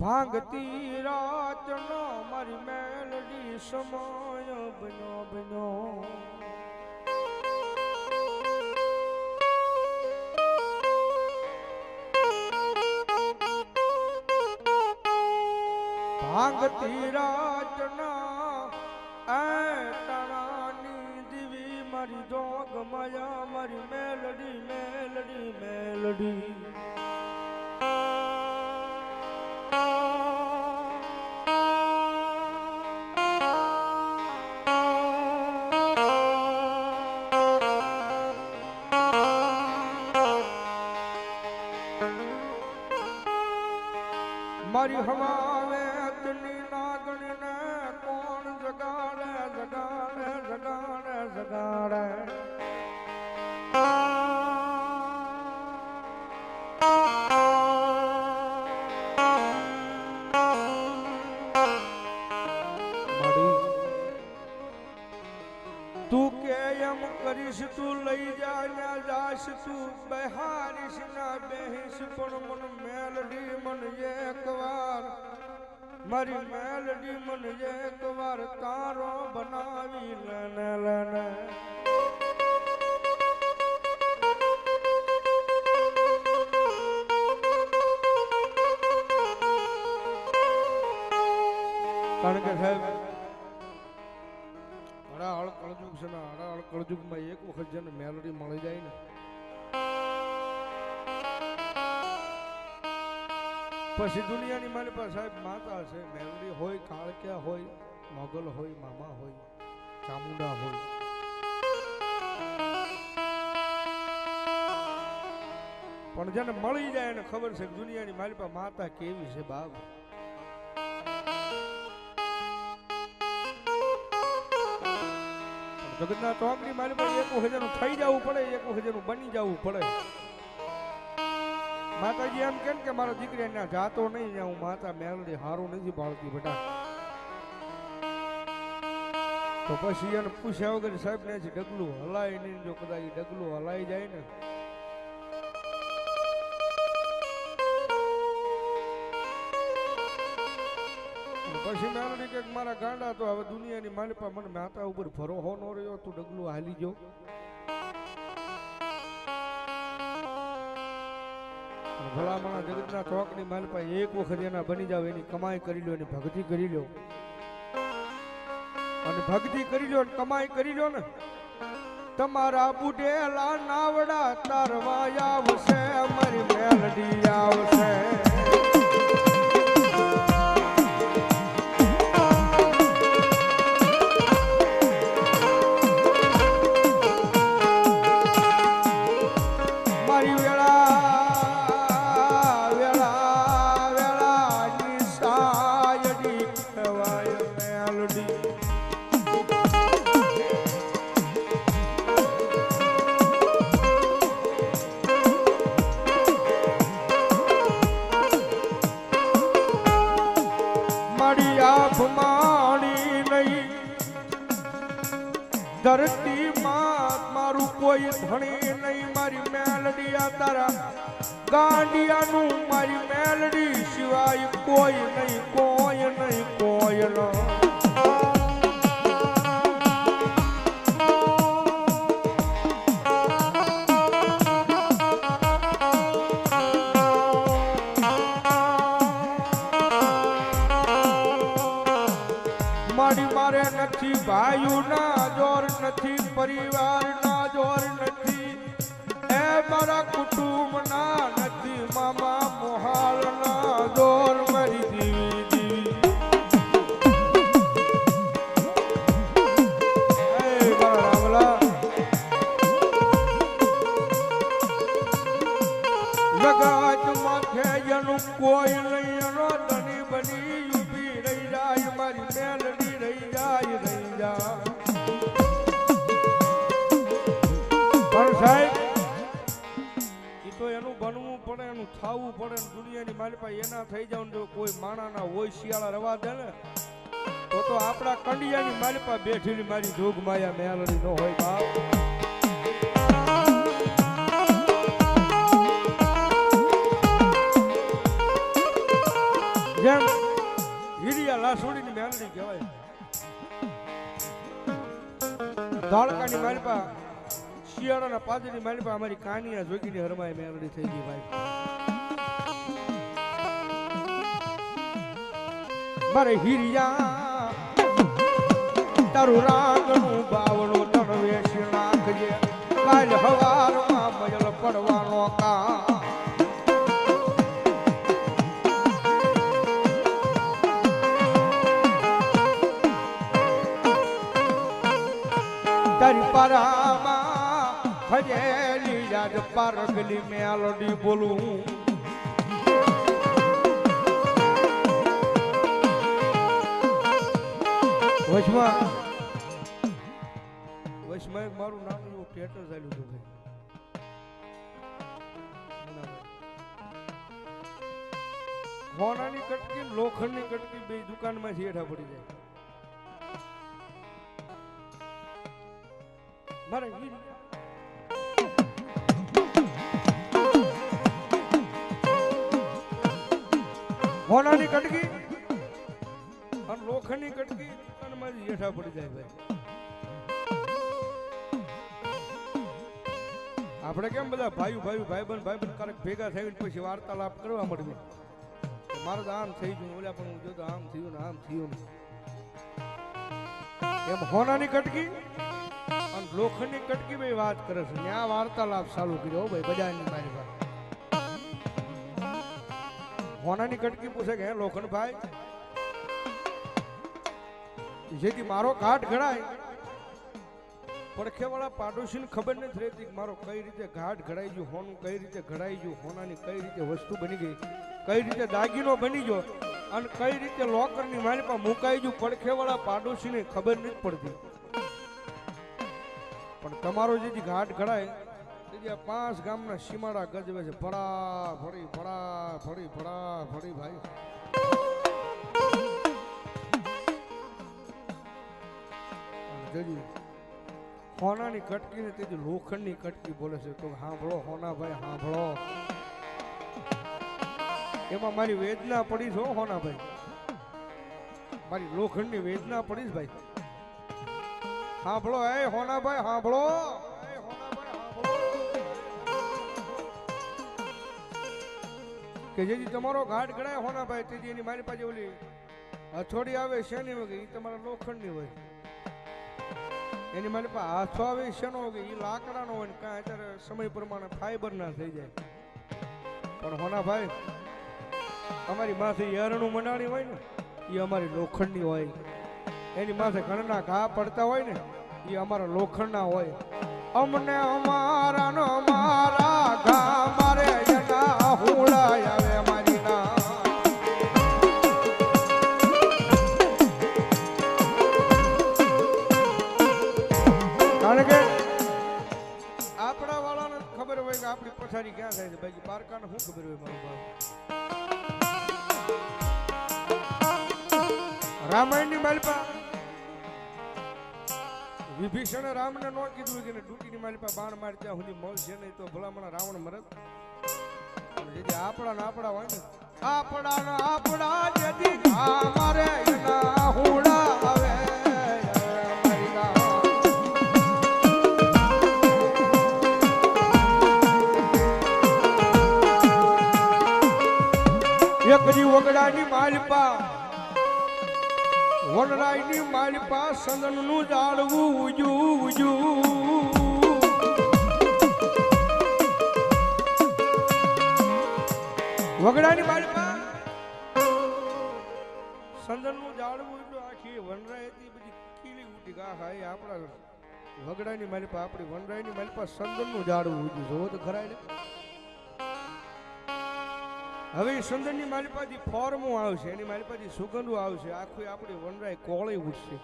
ભાંગતી રાતનો મારી મેલડી સમય બનો બનો ભાંગતી રાતના એ તણાની દીવી મારી જોગ માયા મારી મેલડી મેલડી મેલડી. મારી હમાવેતની તું કે એમ કરીશ તું લઈ જા ના જાશ તું. બહારીશ ના બેહીશ, પણ મન મેલડી મન એકવાર. મારી મેલડી મન એકવાર તારો બનાવી લેને લેને. કારણ કે સાહેબ કળજુગ છે ને અડાળ કળજુગમાં એક વખત જેને મેલડી મળી જાય ને. પછી દુનિયાની મારી પાસે સાહેબ માતા છે, મેલડી હોય, કાળક્યા હોય, મોગલ હોય, મામા હોય, ચામુંડા હોય. પણ જેને મળી જાય એને ખબર છે દુનિયાની મારી પાસે માતા કેવી છે, બાપ? જગતના ચોકની મારી પણ એક હજારનું થઈ જવું પડે, એક હજારનું બની જવું પડે. માતાજી એમ કેમ કે મારો દીકરી ના જાતો નહીં હું માતા મેલડી હારું નથી પાડતી બેટા. તો પછી એને પૂછ્યા વગર સાહેબ ને ડગલું હલાય નહીં, જો કદાચ ડગલું હલાઈ જાય ને પછી મેલડી કે મારા ગાંડા તો હવે દુનિયાની માલિપા મને માતા ઉપર ભરોહો ન રહ્યો, તું ડગલું હાલી જો. ભલામણા જગતના ચોકની માલિપા એક વખત એના બની જાવ, એની કમાઈ કરી લો એની ભક્તિ કરી લો અને ભક્તિ કરી લો કમાઈ કરી લો ને, તમારા બુઢેલા નાવડા તારવા આવશે અમારી મેલડી આવશે. નથી ના જોર નથી, પરિવાર ના જોર નથી. એ મારા કુટુંબ ના નથી, મામા મોહાલ ના જોર મારી દીવી જગત માથે કોઈ નહીં ધણી બની રહી જાય ઈ તો એનું બનવું પડે, એનું થાવું પડે દુનિયાની મારી પાસે એના થઈ જાવ ને જો કોઈ માણાના હોય, શિયાળા રવા દે ને તો આપણા કંડિયાની મારી પાસે બેઠેલી મારી જોગ માયા મેલડી ન હોય, બાપ. જેમ હીરિયા લાસોડીની મેલડી કહેવાય. ધોળકાની માલિપા, શિયાળાના પાદરની માલિપા અમારી કાનિયા જોગીની હરમાય મેલડી થઈ ગઈ ભાઈ. મારે હીરિયા, તારું રાગનું બાવણું તણવે શિણાખજે કાલ હવારમાં તારી પરામાં ફજેલી યાદ પારગલી વચમાં વચમાં એક મારું નામ એવું થિયેટર ચાલ્યું હતું ભાઈ. કટકી લોખંડની કટકી બે દુકાનમાં હેઠા પડી જાય. મારે ઈ કટકી અને લોખંડની કટકી દુકાનમાં હેઠા પડી જાય ભાઈ. આપણે કેમ બધા ભાઈ ભાઈ ભાઈ બન ભાઈ બન કારક ભેગા થઈને પછી વાર્તાલાપ કરવા મળવી મારે તો આમ થઈ ગયું, ઓલા પણ હું જોતો આમ થયું ને આમ થયું ને. એમ હોનાની કટકી અને લોખંડની કટકી ભાઈ વાત કરે છે. આ વાર્તાલાપ ચાલુ કર્યો ભાઈ, બજારની મારી પાસે હોનાની કટકી પૂછે કે, હે લોખંડભાઈ, જેથી મારો ઘાટ ઘડાય, પડખેવાળા પાડોશીને ખબર નથી રહેતી કે મારો કઈ રીતે ઘાટ ઘડાઈ ગયું, હોનું કઈ રીતે ઘડાઈ ગયું, હોનાની કઈ રીતે વસ્તુ બની ગઈ, કઈ રીતે દાગીનો બની ગયો અને કઈ રીતે લોકરની મારી પાસે મુકાઈ ગયું, પડખેવાળા પાડોશીને ખબર નથી પડતી. પણ તમારો જે ઘાટ ઘડાય તેથી આ પાંચ ગામના સીમાડા ગજવે છે. ભરા ભરી ભરા ભરી ભરા ભરી ભાઈ. હોનાની કટકી ને તેથી લોખંડની કટકી બોલે છે, તો સાંભળો હોના ભાઈ, સાંભળો. એમાં મારી વેદના પડી છો હો હોના ભાઈ. મારી લોખંડની વેદના પડી છે ભાઈ. સાંભળો એ હોનાભાઈ, સાંભળો. કે જેથી તમારો ઘાટ ગણાય હોના ભાઈ તેથી એની મારી પાસે ઓલી હથોડી આવે શેની વગે એ તમારા લોખંડની હોય. એની મારી પાસે હાથો આવે શેનો વગે એ લાકડાનો હોય ને કાંઈ અત્યારે સમય પ્રમાણે ફાઈબર ના થઈ જાય. પણ હોના ભાઈ અમારી માથે યરણું મંડાણી હોય ને એ અમારી લોખંડની હોય. એની માથે ઘણના ઘા પડતા હોય ને એ અમારા લોખંડના હોય. અમને અમારા નો મારા ઘા મારે એના હુડા આવે મારી ખબર હોય કે આપણી પથારી ક્યાં થાય છે. બાકી બારકાને શું ખબર હોય મારું બાપ? રામાયણની વિભીષણે રામને નો કીધું કે ડૂટીની માલિપા બાણ માર ત્યાં સુધી મળશે નહીં તો ભલામણ રાવણ મરત જેથી આપણા ને આપણા હોય ને, આપણા ને આપણા જેથી મારે એના હુડા આવે મારી એકરી વગડાની માલપા વનરાયની માલપા સંદનનું જાળવું ઉજુ ઉજુ. વગડાની માલપા સંદનનું જાળવું એટલું આખી વનરાય હતી, બધી કીલી ઉઠી ગા હાય આપણા વગડાની માલપા આપણી વનરાયની માલપા સંદનનું જાળવું ઉજુ. જોવો તો ખરા હવે સુંદરની મારી પાસે ફોર્મો આવશે, એની મારી પાસે સુગંધો આવશે, આખું આપણી વનરાય કોળી ઉઠશે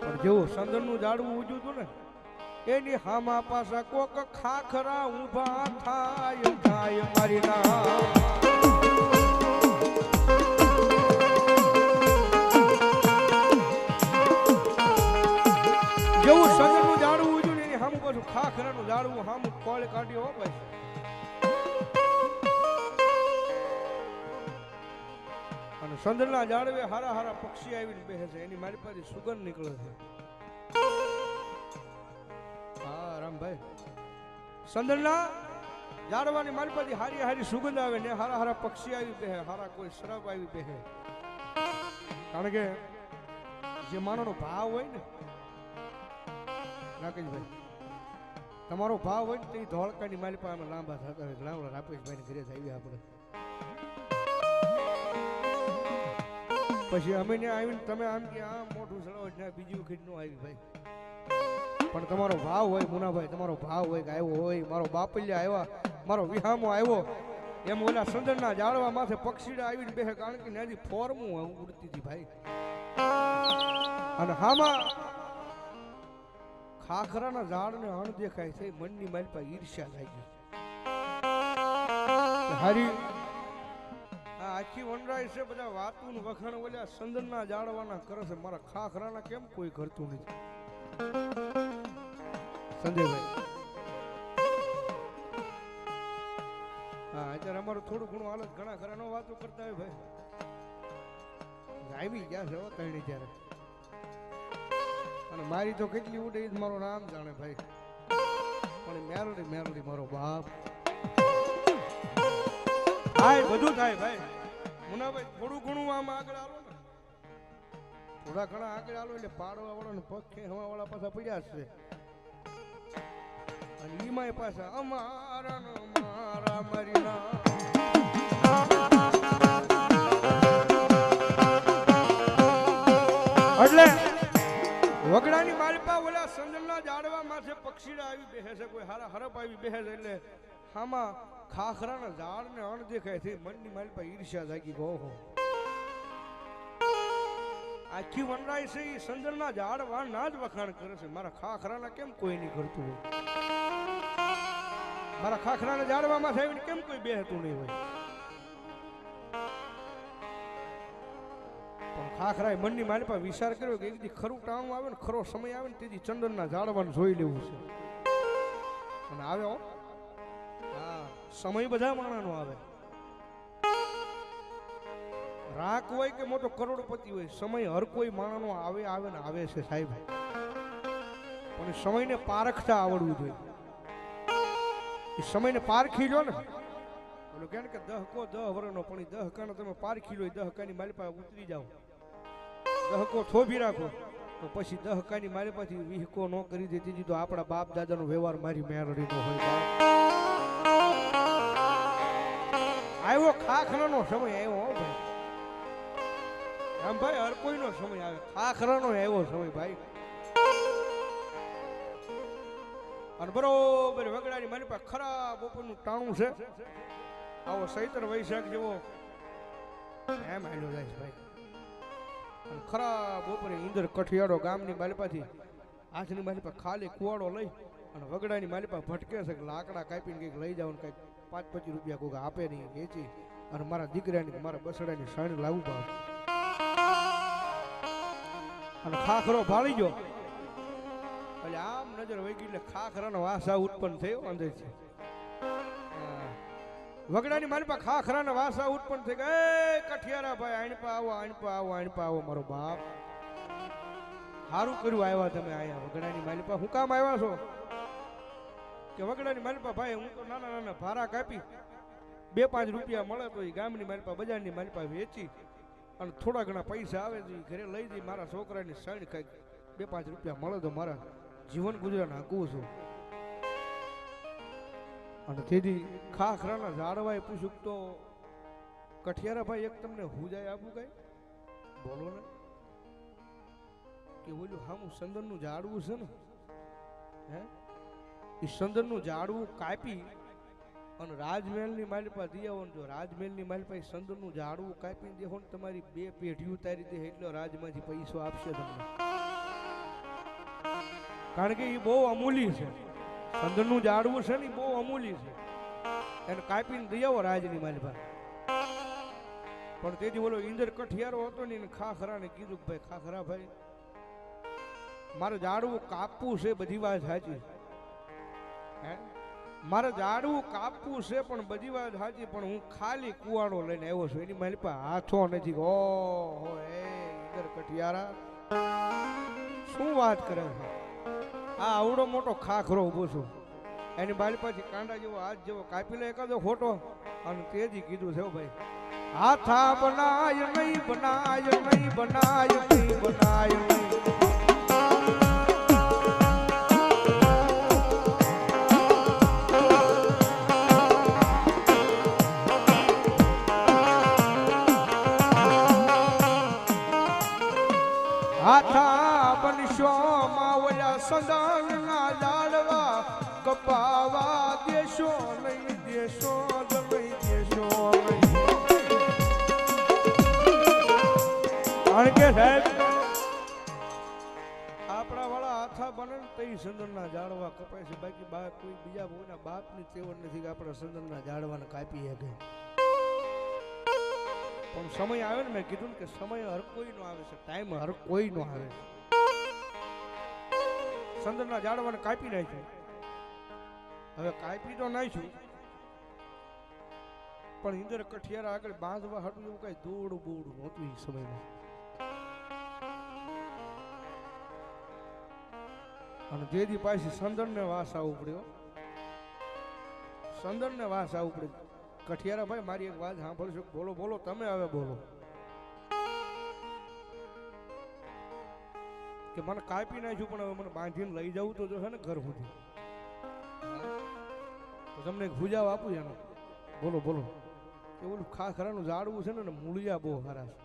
પણ જેવું સંદનનું ઝાડવું ઉજ્યું હતું ને, એની હામા પાસા કોક ખાખરા ઊભા થાય થાય મારી ના. ખાખરાનું ઝાડવું હામ કોળ કાઢ્યો હો ભાઈ. અને સંદરના ઝાડવે હારા હારા પક્ષી આવીને બેસે છે. એની મારી પાસે સુગંધ નીકળે છે. હા, રામભાઈ. સંદરના ઝાડવાની મારી પાસે હારી હારી સુગંધ આવે ને હારા હારા પક્ષી આવી બેહે, હારા કોઈ શરાબ આવી બેહે. કારણ કે જે માણસનો ભાવ હોય ને, રાકેશભાઈ તમારો ભાવ હોય ને તે ધોળકાની મારી પાસે લાંબા થતા હોય. લાંબા રાકેશભાઈ ઘરે આવી આપણે. પછી અમે ત્યાં આવીને તમે આમ કે આ મોટું સળાવો ત્યાં બીજી વખત નો આવી ભાઈ. પણ તમારો ભાવ હોય મુનાભાઈ, તમારો ભાવ હોય કે આવ્યો હોય, મારો બાપલિયા આવ્યા, મારો વિહામો આવ્યો, એમ ઓલા સંદરના જાળવા માથે પક્ષીડા આવીને બેસે કારણ કે ત્યાંથી ફોર્મું ઉડતી હતી ભાઈ. અને હામાં ખાખરાના ઝાડને અણ દેખાય છે મનની મારી પાસે ઈર્ષ્યા લાગી હારી આ આખી વનરાય છે બધા વાતું ને વખાણ બોલ્યા સંદનના જાળવાના કરે છે. મારા ખાખરાના કેમ કોઈ કરતું નથી? સંજયભાઈ. હા અત્યારે અમારું થોડું ઘણું હાલત ઘણા નો વાતો કરતા હોય ભાઈ. આવી ગયા છે તણી ત્યારે. અને મારી તો કેટલી ઉડે જ મારું નામ જાણે ભાઈ. પણ મેરડી મેરડી મારો બાપ. થાય બધું થાય ભાઈ. મુનાભાઈ થોડું ઘણું આમ આગળ આવો ને. થોડા ઘણા આગળ આલો એટલે પાડવા વાળો ને પગ હવા વાળા પાછા પડ્યા છે. અને ઈમાય પાછા અમારા મારા મરીના એટલે વગડાની માલપા ઓલા સંજલના ઝાડવા માથે પક્ષીડા આવી બેસે છે, કોઈ હારા હરપ આવી બેસે છે એટલે આમાં ખાખરાના ઝાડને અણ દેખાય છે મનની માલપા ઈર્ષ્યા જાગી ગો હો. આખી વનરાય છે એ સંદલના ઝાડવા ના જ વખાણ કરે છે. મારા ખાખરાના કેમ કોઈ નહીં કરતું હોય? મારા ખાખરાના ઝાડવામાં આવીને કેમ કોઈ બેહતું નહીં હોય? પણ ખાખરાએ મનની મારી પાસે વિચાર કર્યો કે એક ખરું ટાણું આવે ને ખરો સમય આવે ને તેથી ચંદનના ઝાડવાનું જોઈ લેવું છે. અને આવ્યો હા. સમય બધા માણાનો આવે. રાખ હોય કે મોટો કરોડપતિ હોય, સમય હર કોઈ માણાનો આવે આવે ને આવે છે સાહેબ. પણ સમયને પારખતા આવડવું જોઈએ. એ સમયને પારખી લો ને. ઓલું કહે ને કે દહ વરનો પણ ઈ દહકાનો તમે પારખી લો દહકાની મારી પાસે ઉતરી જાઓ. દહકો થોભી રાખો. તો પછી દહકાની મારી પાછી વિહકો ન કરી દેતી દીધો આપણા બાપ દાદાનો વ્યવહાર મારી મેરડી નો હોય. આવ્યો ખાખરાનો સમય આવ્યો ભાઈ. આમ ભાઈ હર કોઈનો સમય આવે. ખાખરાનો આવ્યો સમય ભાઈ. અને બરોબર વગડાની મારી પાસે ખરાબ બપોરનું ટાણું છે. આવો સૈતર વૈશાખ જેવો. એમ હાલ્યો જાય ભાઈ. અને ખરાબ બપોરે ઇન્દર કઠિયાળો ગામની માલિપાથી હાથની માલિપા ખાલી કુવાડો લઈ અને વગડાની માલિપા ભટકે છે લાકડા કાપીને કંઈક લઈ જાવ ને કંઈક પાંચ પચીસ રૂપિયા કોઈક આપે નહીં, વેચી. અને મારા દીકરાની મારા બસડાની સાણી લાવવું ભાવ. અને ખાખરો ભાળી ગયો. એટલે આમ નજર વહી ગઈ એટલે ખાખરાનો વાસા ઉત્પન્ન થયો અંદરથી. વગડાની મારી પાસે ખાખરાના વાસા ઉત્પન્ન થઈ ગયા કઠિયારા ભાઈ આણપા આવો આણપા આવો આણપા આવો, મારો બાપ. સારું કર્યું આવ્યા તમે અહીંયા વગડાની માલિપા હું કામ આવ્યા છો? કે વગડાની માલિપા ભાઈ, હું તો નાના નાના ભારા કાપી, બે પાંચ રૂપિયા મળે તો એ ગામની માલિપા બજારની માલિપા વેચી અને થોડા ઘણા પૈસા આવે તો ઘરે લઈ જઈ. મારા છોકરાની સણ કાંઈક બે પાંચ રૂપિયા મળે તો મારા જીવન ગુજરાન હાંકવું છું. અને તેથી ખાખરાના ઝાડવાય પૂછું તો કઠિયારા ભાઈ એક તમને હુજાય આપું કઈ? બોલો ને. કે ઓલું હામું સંદનનું ઝાડવું છે ને, હે? એ સંદનનું ઝાડવું કાપી અને રાજમહેલની માલિપા દિયાવો ને જો રાજમહેલની માલિપા એ સંદનનું ઝાડવું કાપી દેહો ને તમારી બે પેઢી ઉતારી દે એટલો રાજમાંથી પૈસો આપશે તમને. કારણ કે એ બહુ અમૂલી છે. સંદનનું ઝાડવું છે ને બહુ અમૂલી છે. એને કાપીને દઈ આવો રાજની માલિપા પણ તેથી બોલો ઇન્દર કઠિયારો હતો ને એને ખાખરાને કીધું ભાઈ, ખાખરા ભાઈ, મારે ઝાડવું કાપવું છે, બધી વાત સાચી હે? મારે ઝાડવું કાપવું છે, પણ બધી વાત સાચી, પણ હું ખાલી કુવાડો લઈને આવ્યો છું. એની મારી પાસે હાથો નથી. ઓહો, એ ઈગર કઠિયારા. શું વાત કરે છે? આ આવડો મોટો ખાખરો ઊભો છું. એની બાળી પાછી કાંડા જેવો, હાથ જેવો કાપી લે એકાદો ખોટો અને તેજી કીધું છે ભાઈ, હાથા બનાય નહીં બનાય નહીં બનાય નહીં, બનાય હાથા બનશો સંદાન ના કપાવા દેશો નહીં દેશો નહીં દેશો કારણ કે સાહેબ, આપણા વાળા હાથા બને ને તો સંદન ના જાડવા કપાય છે. બાકી બા કોઈ બીજા કોઈના બાપની તેવડ નથી કે આપણા સંદનના ઝાડવાને કાપી શકે. પણ સમય આવે ને મેં કીધું ને કે સમય હર કોઈ નો આવે છે. ટાઈમ હર કોઈ નો આવે છે. સંદરના ઝાડવાને કાપી નાખ્યું. હવે કાપી તો નાખ્યું, પણ ઇન્દર કઠિયારા આગળ બાંધવા હતું એવું કઈ દોડ બોડ નહોતું એ સમયમાં. અને જેથી પાછી સંદરને વાસ આવું પડ્યો સંદરને વાસ આવું પડ્યો. કઠિયારા ભાઈ મારી એક વાત સાંભળશો બોલો બોલો, તમે હવે બોલો. કે મને કાપી નાખ્યું, પણ હવે મને બાંધીને લઈ જવું તો છે ને ઘર સુધી. તમને એક ભૂજાવ આપું એનો. બોલો બોલો. કે ઓલું ખાખરાનું ઝાડવું છે ને મૂળિયા બહુ સારા છે.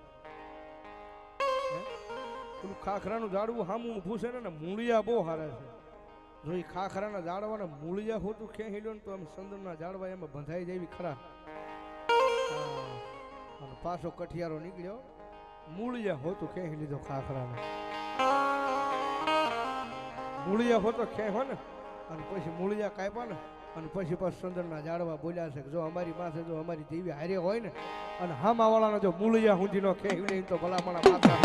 ઓલું ખાખરાનું ઝાડવું હામું ઊભું છે ને મૂળિયા બહુ સારા છે. જો એ ખાખરાના ઝાડવાના મૂળિયા હોતું ક્યાં લો ને, તો આમ સંદરના ઝાડવા એમાં બંધાઈ જાય ખરા. અને પાછો કઠિયારો નીકળ્યો. મૂળિયા હોતું ક્યાં લીધો ખાખરાને. મૂળિયા હોતો હો ને, અને પછી મૂળિયા કાપ્યા ને, અને પછી પાછું ચંદનના જાડવા બોલ્યા છે જો અમારી પાસે જો અમારી દેવી હારે હોય ને, અને હામાવાળાનો જો મૂળિયા હુંધી નો લે તો ભલામણા પાછા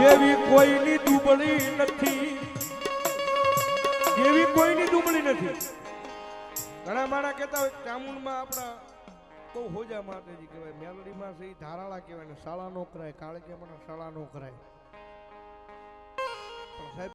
જેવી કોઈની દુબળી નથી, જેવી કોઈની દુબળી નથી. ઘણા માણા કહેતા હોય ચામુંડમાં આપણા બહુ હોજા માતાજી કહેવાય. મેલડીમાં છે એ ધારાળા કહેવાય ને શાળા નો કરાય. કાળકીયામાં શાળા નો કરાય. સાહેબ